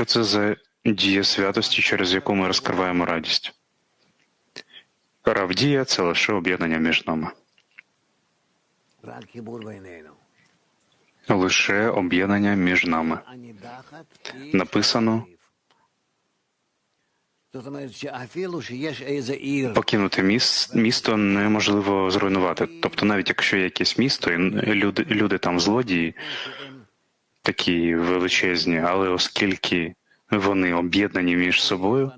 що це за дія святості, через яку ми розкриваємо радість. Равдія це лише об'єднання між нами. Лише об'єднання між нами. Написано покинути міс... місто неможливо зруйнувати. Тобто, навіть якщо є якесь місто, і люди, люди там злодії, такі величезні, але оскільки вони об'єднані між собою,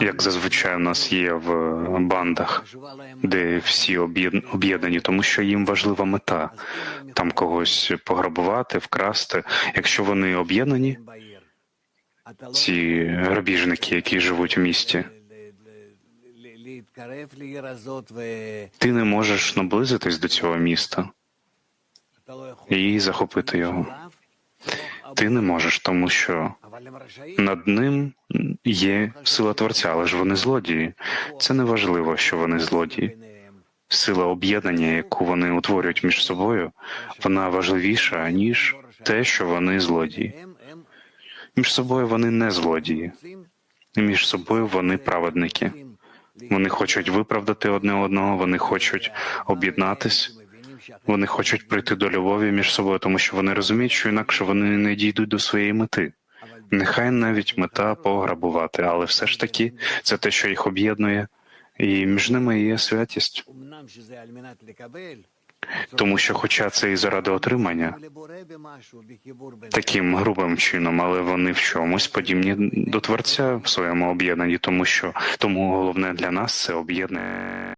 як зазвичай у нас є в бандах, де всі об'єднані, тому що їм важлива мета там когось пограбувати, вкрасти. Якщо вони об'єднані, ці грабіжники, які живуть у місті, ти не можеш наблизитись до цього міста і захопити його. Ти не можеш, тому що над ним є сила творця, але ж вони злодії. Це не важливо, що вони злодії. Сила об'єднання, яку вони утворюють між собою, вона важливіша ніж те, що вони злодії. Між собою вони не злодії, між собою вони праведники. Вони хочуть виправдати одне одного, вони хочуть об'єднатись. Вони хочуть прийти до любові між собою, тому що вони розуміють, що інакше вони не дійдуть до своєї мети. Нехай навіть мета пограбувати, але все ж таки це те, що їх об'єднує, і між ними є святість. Тому що, хоча це і заради отримання, таким грубим чином, але вони в чомусь подібні до творця в своєму об'єднанні, тому що тому головне для нас це об'єднання.